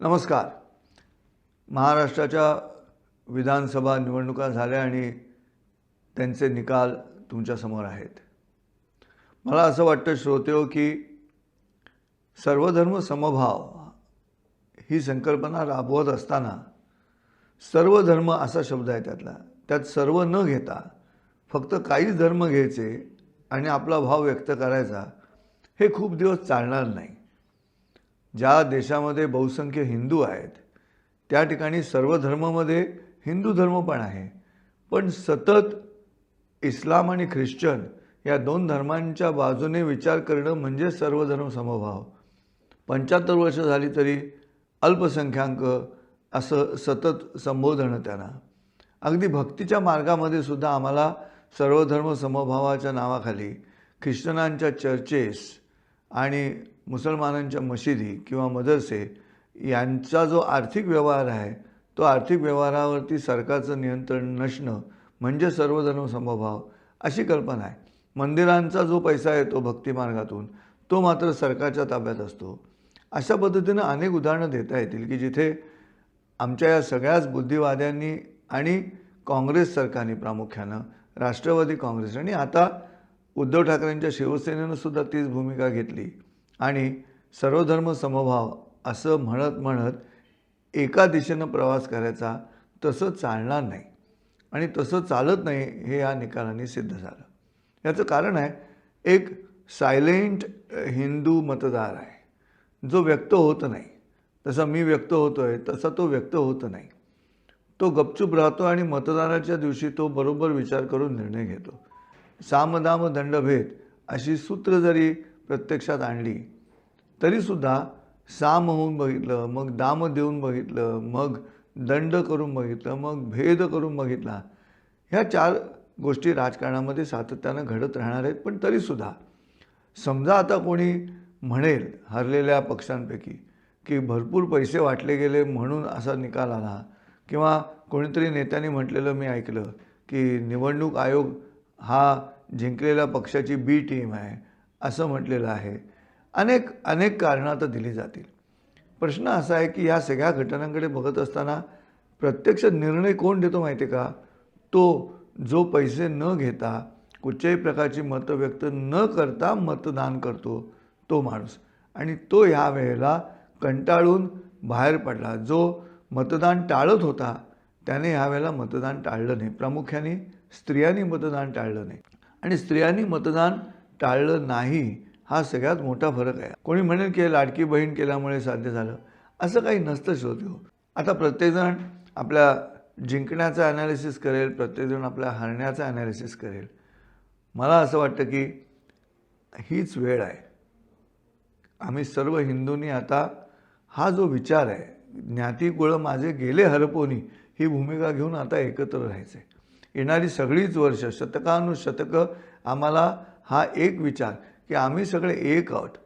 नमस्कार. महाराष्ट्राच्या विधानसभा निवडणुका झाल्या आणि त्यांचे निकाल तुमच्यासमोर आहेत. मला असं वाटतं श्रोतेहो की सर्वधर्म समभाव ही संकल्पना राबवत असताना सर्व धर्म असा शब्द आहे त्यातला. त्यात सर्व न घेता फक्त काहीच धर्म घ्यायचे आणि आपला भाव व्यक्त करायचा हे खूप दिवस चालणार नाही. ज्या देशामध्ये बहुसंख्य हिंदू आहेत त्या ठिकाणी सर्व धर्मामध्ये हिंदू धर्म पण आहे. पण सतत इस्लाम आणि ख्रिश्चन या दोन धर्मांच्या बाजूने विचार करणं म्हणजे सर्व धर्म समभाव. पंच्याहत्तर वर्ष झाली तरी अल्पसंख्याक असं सतत संबोधणं त्यांना. अगदी भक्तीच्या मार्गामध्ये सुद्धा आम्हाला सर्वधर्म समभावाच्या नावाखाली ख्रिश्चनांच्या चर्चेस आणि मुसलमानांच्या मशिदी किंवा मदरसे यांचा जो आर्थिक व्यवहार आहे तो आर्थिक व्यवहारावरती सरकारचं नियंत्रण नसणं म्हणजे सर्वधर्म समभाव अशी कल्पना आहे. मंदिरांचा जो पैसा येतो भक्तिमार्गातून तो मात्र सरकारच्या ताब्यात असतो. अशा पद्धतीनं अनेक उदाहरणं देता येतील की जिथे आमच्या या सगळ्याच बुद्धिवाद्यांनी आणि काँग्रेस सरकारने प्रामुख्यानं राष्ट्रवादी काँग्रेस आणि आता उद्धव ठाकरेंच्या शिवसेनेनं सुद्धा तीच भूमिका घेतली. आणि सर्वधर्म समभाव असं म्हणत म्हणत एका दिशेनं प्रवास करायचा तसं चालणार नाही. आणि तसं चालत नाही हे या निकालांनी सिद्ध झालं. याचं कारण आहे एक सायलेंट हिंदू मतदार आहे. जो व्यक्त होत नाही. तसा मी व्यक्त होतो आहे तसा तो व्यक्त होत नाही. तो गपचूप राहतो आणि मतदानाच्या दिवशी तो बरोबर विचार करून निर्णय घेतो. सामदाम दंडभेद अशी सूत्र जरी प्रत्यक्षात आणली तरीसुद्धा साम होऊन बघितलं मग दाम देऊन बघितलं मग दंड करून बघितलं मग भेद करून बघितला ह्या चार गोष्टी राजकारणामध्ये सातत्यानं घडत राहणार आहेत. पण तरीसुद्धा समजा आता कोणी म्हणेल हरलेल्या पक्षांपैकी की भरपूर पैसे वाटले गेले म्हणून असा निकाल आला किंवा कोणीतरी नेत्यांनी म्हटलेलं मी ऐकलं की निवडणूक आयोग हा जिंकलेल्या पक्षाची बी टीम आहे असं म्हटलेलं आहे. अनेक अनेक कारणं आता दिली जातील. प्रश्न असा आहे की या सगळ्या घटनांकडे बघत असताना प्रत्यक्ष निर्णय कोण देतो माहिती आहे का? तो जो पैसे न घेता कुठच्याही प्रकारची मतं व्यक्त न करता मतदान करतो तो माणूस. आणि तो ह्या वेळेला कंटाळून बाहेर पडला. जो मतदान टाळत होता त्याने ह्यावेळेला मतदान टाळलं नाही. प्रामुख्याने स्त्रियांनी मतदान टाळलं नाही. आणि स्त्रियांनी मतदान टाळलं नाही हा सगळ्यात मोठा फरक आहे. कोणी म्हणेल की लाडकी बहीण केल्यामुळे साध्य झालं असं काही नसतं श्रोते आता प्रत्येकजण आपल्या जिंकण्याचा ॲनालिसिस करेल प्रत्येकजण आपल्या हरण्याचा ॲनालिसिस करेल. मला असं वाटतं की हीच वेळ आहे. आम्ही सर्व हिंदूंनी आता हा जो विचार आहे ज्ञातीकुळं माझे गेले हरपोनी ही भूमिका घेऊन आता एकत्र राहायचं आहे येणारी सगळीच वर्ष शतकानुशतकं आम्हाला हा एक विचार की आम्ही सगळे एक आहोत.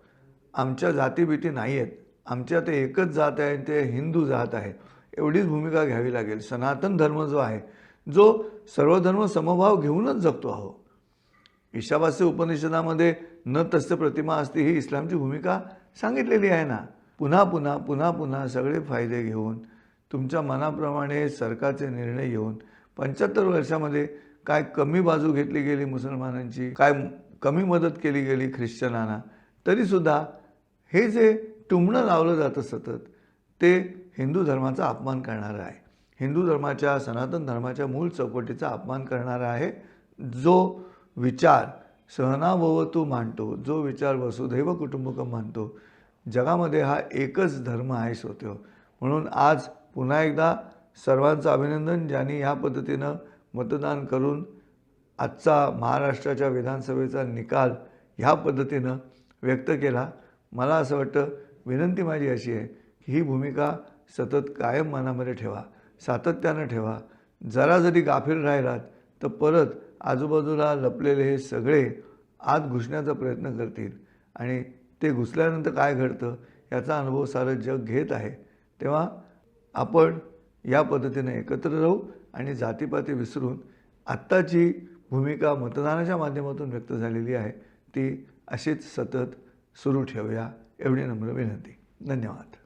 आमच्या जातीभीती नाही आहेत आमच्या ते एकच जात आहे ते हिंदू जात आहे. एवढीच भूमिका घ्यावी लागेल. सनातन धर्म जो आहे जो सर्वधर्म समभाव घेऊनच जगतो आहो. ईशावास्य उपनिषदामध्ये न तस्य प्रतिमा असते ही इस्लामची भूमिका सांगितलेली आहे ना. पुन्हा पुन्हा पुन्हा पुन्हा सगळे फायदे घेऊन तुमच्या मनाप्रमाणे सरकारचे निर्णय घेऊन पंच्याहत्तर वर्षामध्ये काय कमी बाजू घेतली गेली मुसलमानांची काय कमी मदत केली गेली ख्रिश्चनांना तरीसुद्धा हे जे टुमणं लावलं जातं सतत ते हिंदू धर्माचा अपमान करणारं आहे. हिंदू धर्माच्या सनातन धर्माच्या मूळ चौकटीचा अपमान करणारा आहे. जो विचार सहनाभवतू मांडतो जो विचार वसुधैव कुटुंबकम मानतो जगामध्ये हा एकच धर्म आहे श्रोत्यो म्हणून आज पुन्हा एकदा सर्वांचं अभिनंदन ज्यांनी ह्या पद्धतीनं मतदान करून आजचा महाराष्ट्राच्या विधानसभेचा निकाल ह्या पद्धतीनं व्यक्त केला. मला असं वाटतं विनंती माझी अशी आहे की ही भूमिका सतत कायम मनामध्ये ठेवा सातत्यानं ठेवा. जरा जरी गाफील राहिलात तर परत आजूबाजूला लपलेले हे सगळे आत घुसण्याचा प्रयत्न करतील. आणि ते घुसल्यानंतर काय घडतं याचा अनुभव सारं जग घेत आहे. तेव्हा आपण या पद्धतीने एकत्र राहू आणि जातीपाती विसरून आत्ताची भूमिका मतदानाच्या माध्यमातून व्यक्त झालेली आहे ती अशीच सतत सुरू ठेवूया. एवढी नम्र विनंती. धन्यवाद.